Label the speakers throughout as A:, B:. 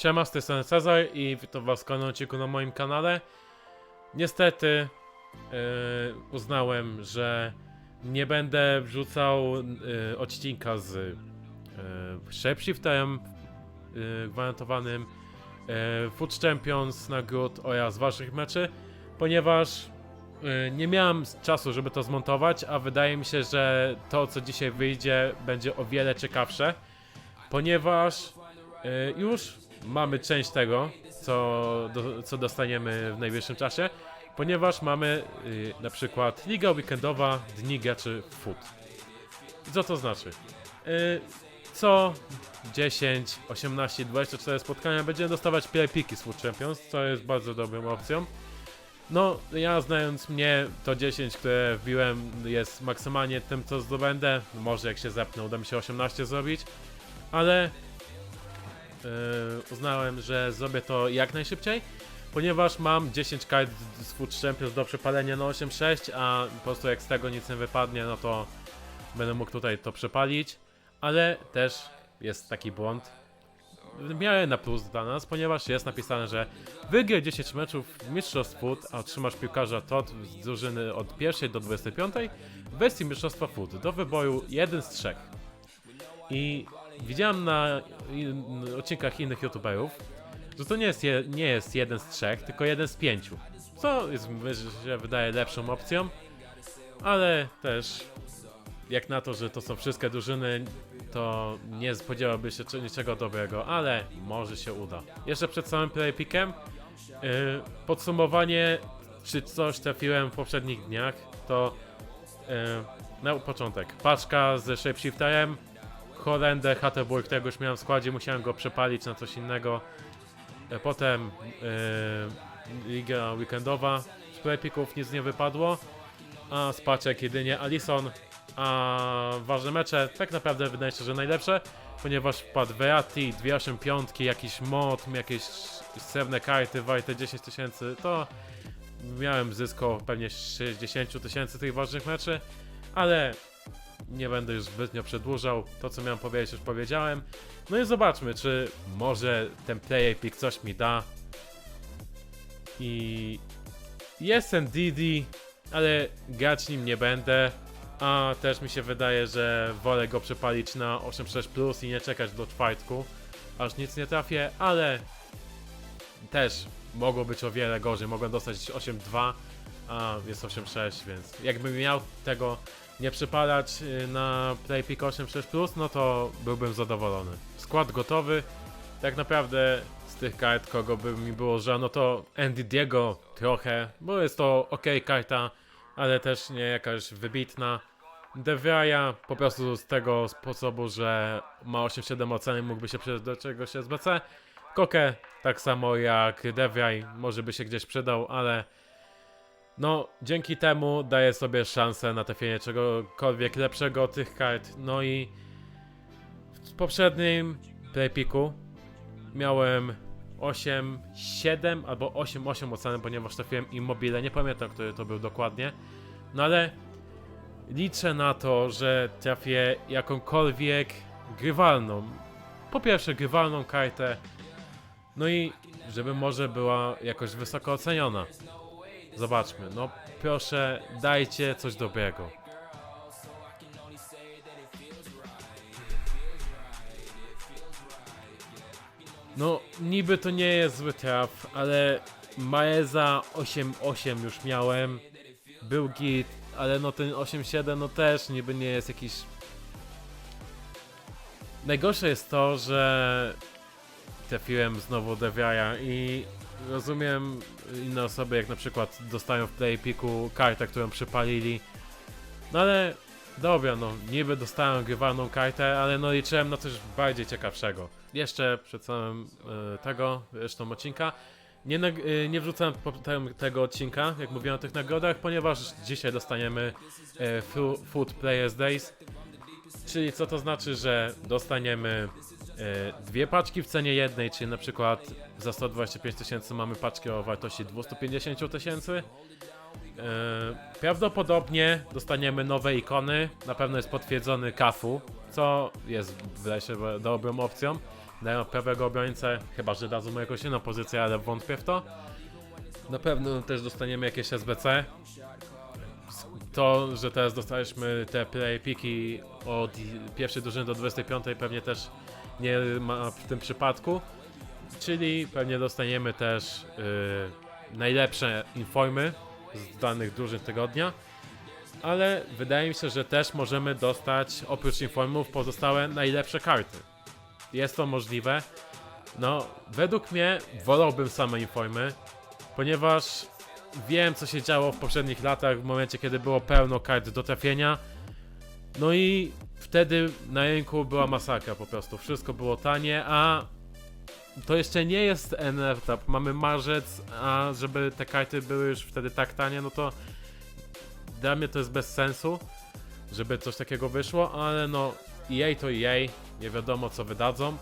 A: Siema, z tej strony Cezar i witam was w kolejnym odcinku na moim kanale. Niestety yy, uznałem, że nie będę wrzucał yy, odcinka z yy, Shapeshifterem yy, gwarantowanym yy, Food Champions nagród oraz waszych meczy, ponieważ yy, nie miałem czasu, żeby to zmontować, a wydaje mi się, że to co dzisiaj wyjdzie będzie o wiele ciekawsze, ponieważ yy, już mamy część tego, co, do, co dostaniemy w najbliższym czasie, ponieważ mamy y, na przykład Liga Weekendowa Dni Graczy Foot. I co to znaczy? Y, co 10, 18, 24 spotkania będziemy dostawać piki z Foot Champions, co jest bardzo dobrą opcją. No, ja znając mnie, to 10, które wbiłem jest maksymalnie tym, co zdobędę. Może jak się zepnę, uda mi się 18 zrobić, ale uznałem, że zrobię to jak najszybciej, ponieważ mam 10 kart z Food Champions do przepalenia na 8.6, a po prostu jak z tego nic nie wypadnie, no to będę mógł tutaj to przepalić, ale też jest taki błąd, miarę na plus dla nas, ponieważ jest napisane, że wygraj 10 meczów Mistrzostw Food, a otrzymasz piłkarza TOT z drużyny od 1 do 25 w wersji Mistrzostwa Food do wyboru 1 z 3. I widziałem na in, odcinkach innych youtuberów, że to nie jest, je, nie jest jeden z trzech, tylko jeden z pięciu. Co jest, się wydaje, lepszą opcją, ale też jak na to, że to są wszystkie drużyny, to nie spodziewałby się niczego dobrego, ale może się uda. Jeszcze przed samym playpickiem yy, podsumowanie, czy coś trafiłem w poprzednich dniach, to yy, na początek paczka z shapeshifterem, Holender, Hatterburg, tego już miałem w składzie, musiałem go przepalić na coś innego. E, Potem e, Liga Weekendowa, z playpicków nic nie wypadło, a z paczek jedynie Alison, a ważne mecze, tak naprawdę wydaje się, że najlepsze, ponieważ wpadł Verratti, dwie 8 piątki, jakiś mod, jakieś srebrne karty warte 10 tysięcy, to miałem zysk pewnie 60 tysięcy tych ważnych meczy, ale nie będę już zbytnio przedłużał. To, co miałem powiedzieć, już powiedziałem. No i zobaczmy, czy może ten play pick coś mi da. I jest ten Didi, ale grać nim nie będę. A też mi się wydaje, że wolę go przepalić na 8.6 plus i nie czekać do czwartku, aż nic nie trafię, ale też mogło być o wiele gorzej. Mogłem dostać 8.2, a jest 8.6, więc jakbym miał tego nie przypalać y, na Playpick 8.6 Plus, no to byłbym zadowolony. Skład gotowy. Tak naprawdę z tych kart, kogo by mi było żal, no to Andy Diego trochę, bo jest to ok karta, ale też nie jakaś wybitna. Deviaja po prostu z tego sposobu, że ma 8.7 oceny, mógłby się przydać do czegoś SBC. Koke tak samo jak Deviaj, może by się gdzieś przydał, ale no, dzięki temu daję sobie szansę na trafienie czegokolwiek lepszego tych kart. No i w poprzednim playpiku miałem 8, 7 albo 8, 8 oceny, ponieważ trafiłem Immobile, nie pamiętam, który to był dokładnie. No ale liczę na to, że trafię jakąkolwiek grywalną. Po pierwsze grywalną kartę, no i żeby może była jakoś wysoko oceniona. Zobaczmy, no proszę, dajcie coś dobrego. No, niby to nie jest zły traf, ale Maeza 8-8 już miałem. Był git, ale no ten 8-7 no też niby nie jest jakiś... Najgorsze jest to, że trafiłem znowu Deviaja i rozumiem inne osoby, jak na przykład dostają w playpiku kartę, którą przypalili. No ale dobra, no niby dostałem grywalną kartę, ale no liczyłem na coś bardziej ciekawszego. Jeszcze przed samym e, tego, zresztą odcinka, nie, e, nie wrzucałem tego odcinka, jak mówiłem o tych nagrodach, ponieważ dzisiaj dostaniemy Fu- Food Players Days. Czyli co to znaczy, że dostaniemy dwie paczki w cenie jednej, czyli na przykład za 125 tysięcy mamy paczkę o wartości 250 tysięcy. E, prawdopodobnie dostaniemy nowe ikony, na pewno jest potwierdzony Kafu, co jest wydaje się dobrą opcją. dają prawego obrońcę, chyba że dadzą mu jakąś inną pozycję, ale wątpię w to. Na pewno też dostaniemy jakieś SBC. To, że teraz dostaliśmy te play piki od pierwszej drużyny do 25 pewnie też nie ma w tym przypadku. Czyli pewnie dostaniemy też yy, najlepsze informy z danych drużyn tygodnia. Ale wydaje mi się, że też możemy dostać oprócz informów pozostałe najlepsze karty. Jest to możliwe. No, według mnie wolałbym same informy, ponieważ wiem co się działo w poprzednich latach, w momencie kiedy było pełno kart do trafienia. No i wtedy na rynku była masakra po prostu. Wszystko było tanie, a to jeszcze nie jest NF Tap. Mamy marzec, a żeby te karty były już wtedy tak tanie, no to dla mnie to jest bez sensu, żeby coś takiego wyszło, ale no EA to EA, nie wiadomo co wydadzą,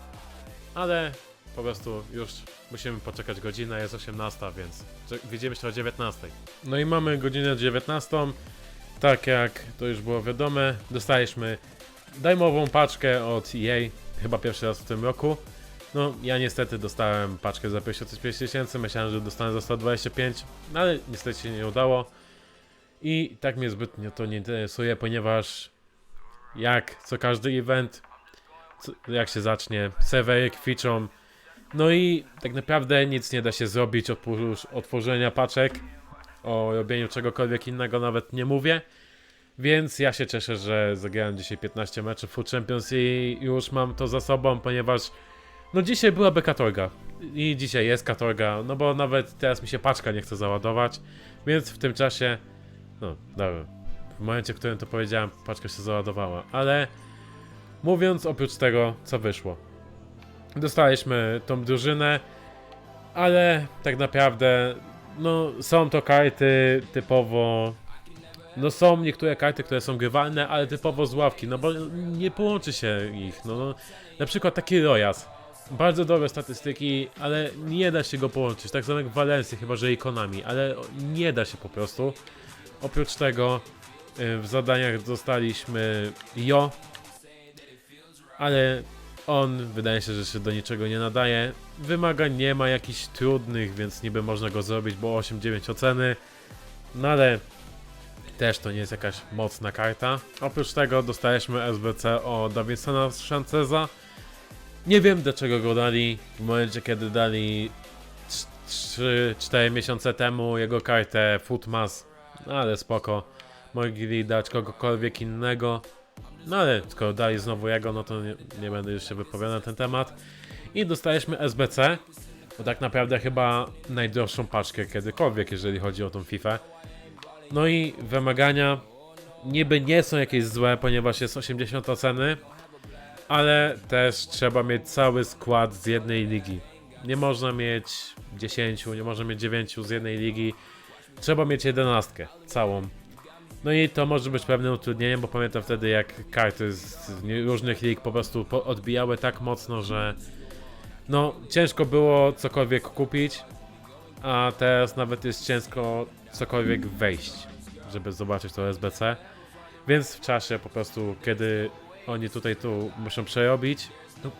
A: ale po prostu już musimy poczekać godzinę, jest 18, więc widzimy się o 19. No i mamy godzinę 19, tak jak to już było wiadome, dostaliśmy dajmową paczkę od EA, chyba pierwszy raz w tym roku. No, ja niestety dostałem paczkę za 55 tysięcy, myślałem, że dostanę za 125, no ale niestety się nie udało. I tak mnie zbytnio to nie interesuje, ponieważ jak co każdy event, co, jak się zacznie, serwery kwiczą, no i tak naprawdę nic nie da się zrobić oprócz otworzenia paczek, o robieniu czegokolwiek innego nawet nie mówię. Więc ja się cieszę, że zagrałem dzisiaj 15 meczów Food Champions i już mam to za sobą, ponieważ no dzisiaj byłaby katorga. I dzisiaj jest katorga, no bo nawet teraz mi się paczka nie chce załadować, więc w tym czasie no, dobra. W momencie, w którym to powiedziałem, paczka się załadowała. Ale mówiąc oprócz tego, co wyszło. Dostaliśmy tą drużynę, ale tak naprawdę, no, są to karty typowo. No, są niektóre karty, które są grywalne, ale typowo z ławki, no bo nie połączy się ich. No, no na przykład taki Rojas. Bardzo dobre statystyki, ale nie da się go połączyć. Tak samo jak w Walencji, chyba że ikonami, ale nie da się po prostu. Oprócz tego y, w zadaniach dostaliśmy Jo, ale on wydaje się, że się do niczego nie nadaje. Wymagań nie ma jakichś trudnych, więc niby można go zrobić, bo 8-9 oceny. No ale też to nie jest jakaś mocna karta. Oprócz tego dostaliśmy SBC o Davidsona Shanceza. Nie wiem dlaczego go dali w momencie kiedy dali 3-4 miesiące temu jego kartę Footmas no ale spoko. Mogli dać kogokolwiek innego. No ale skoro dali znowu jego, no to nie, nie będę już się wypowiadał na ten temat. I dostaliśmy SBC. Bo tak naprawdę chyba najdroższą paczkę kiedykolwiek, jeżeli chodzi o tą FIFA. No i wymagania niby nie są jakieś złe, ponieważ jest 80 oceny. Ale też trzeba mieć cały skład z jednej ligi. Nie można mieć 10, nie można mieć 9 z jednej ligi trzeba mieć jedenastkę całą. No i to może być pewnym utrudnieniem, bo pamiętam wtedy jak karty z różnych lig po prostu odbijały tak mocno, że no ciężko było cokolwiek kupić, a teraz nawet jest ciężko cokolwiek wejść, żeby zobaczyć to SBC. Więc w czasie po prostu, kiedy oni tutaj tu muszą przerobić, no,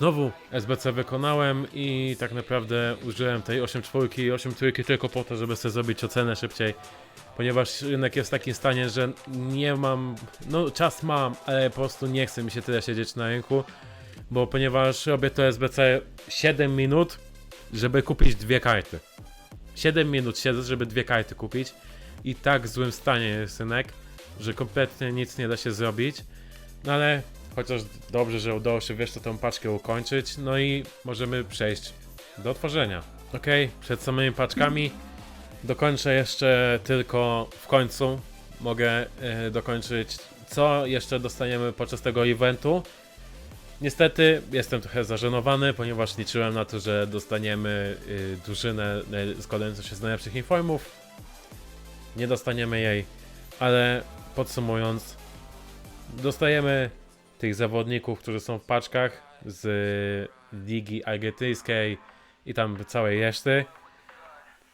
A: Znowu SBC wykonałem i tak naprawdę użyłem tej 8.4 i 8.3 tylko po to, żeby sobie zrobić ocenę szybciej. Ponieważ rynek jest w takim stanie, że nie mam, no czas mam, ale po prostu nie chce mi się tyle siedzieć na rynku. Bo ponieważ robię to SBC 7 minut, żeby kupić dwie karty. 7 minut siedzę, żeby dwie karty kupić. I tak w złym stanie jest rynek, że kompletnie nic nie da się zrobić. No ale Chociaż dobrze, że udało się wiesz, tę paczkę ukończyć. No i możemy przejść do otworzenia. Ok, przed samymi paczkami dokończę jeszcze tylko w końcu. Mogę e, dokończyć, co jeszcze dostaniemy podczas tego eventu. Niestety jestem trochę zażenowany, ponieważ liczyłem na to, że dostaniemy y, drużynę naj- składającą się z najlepszych informów. Nie dostaniemy jej, ale podsumując, dostajemy tych zawodników, którzy są w paczkach z ligi argentyńskiej i tam całej reszty.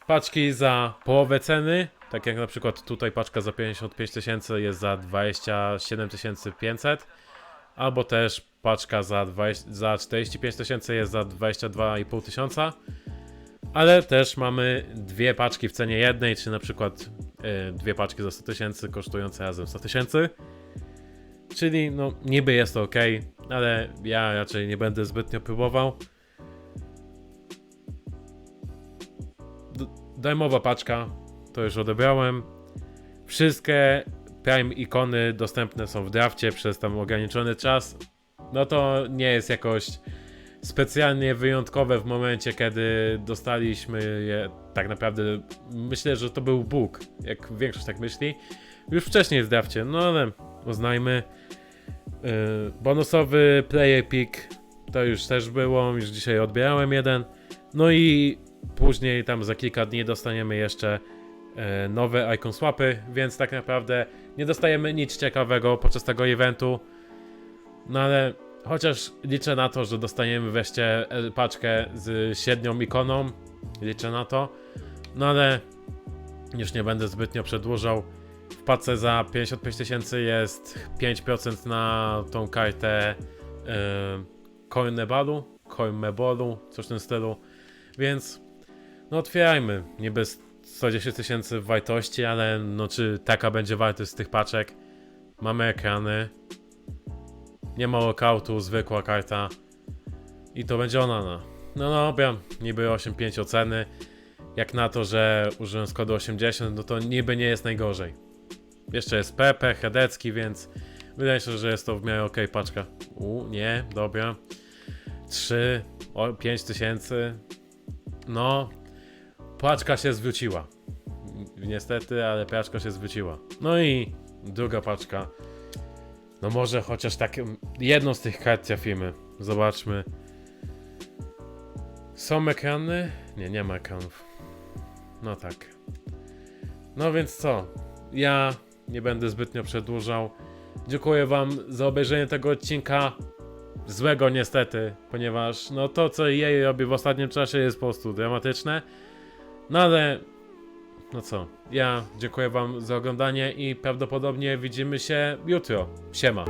A: Paczki za połowę ceny, tak jak na przykład tutaj paczka za 55 tysięcy jest za 27 500, albo też paczka za, 20, za 45 tysięcy jest za 22,5 tysiąca. Ale też mamy dwie paczki w cenie jednej, czy na przykład e, dwie paczki za 100 tysięcy kosztujące razem 100 tysięcy. Czyli no niby jest to ok, ale ja raczej nie będę zbytnio próbował. D- paczka, to już odebrałem. Wszystkie Prime ikony dostępne są w drafcie przez tam ograniczony czas. No to nie jest jakoś specjalnie wyjątkowe w momencie, kiedy dostaliśmy je. Tak naprawdę myślę, że to był Bóg, jak większość tak myśli. Już wcześniej w drafcie, no ale uznajmy. Yy, bonusowy player pick to już też było, już dzisiaj odbierałem jeden. No i później tam za kilka dni dostaniemy jeszcze e, nowe icon swapy, więc tak naprawdę nie dostajemy nic ciekawego podczas tego eventu. No ale chociaż liczę na to, że dostaniemy wreszcie e, paczkę z średnią ikoną. Liczę na to. No ale już nie będę zbytnio przedłużał. W paczce za 55 tysięcy jest 5% na tą kartę yy, Coinmebalu, Coinmebolu, coś w tym stylu. Więc no otwierajmy. Niby 110 tysięcy wartości, ale no czy taka będzie wartość z tych paczek? Mamy ekrany. Nie ma lockoutu, zwykła karta. I to będzie ona. No, no dobra, niby 8,5 oceny. Jak na to, że użyłem kodu 80, no to niby nie jest najgorzej. Jeszcze jest Pepe, Hedecki, więc wydaje się, że jest to w miarę ok paczka. U, nie, dobra. 3, o, 5 tysięcy. No, paczka się zwróciła. Niestety, ale paczka się zwróciła. No i druga paczka. No może chociaż tak mm, jedną z tych kart trafimy. Zobaczmy. Są ekrany? Nie, nie ma ekranów. No tak. No więc co? Ja nie będę zbytnio przedłużał. Dziękuję wam za obejrzenie tego odcinka. Złego niestety, ponieważ no to co jej robi w ostatnim czasie jest po prostu dramatyczne. No ale no co, ja dziękuję wam za oglądanie i prawdopodobnie widzimy się jutro. Siema.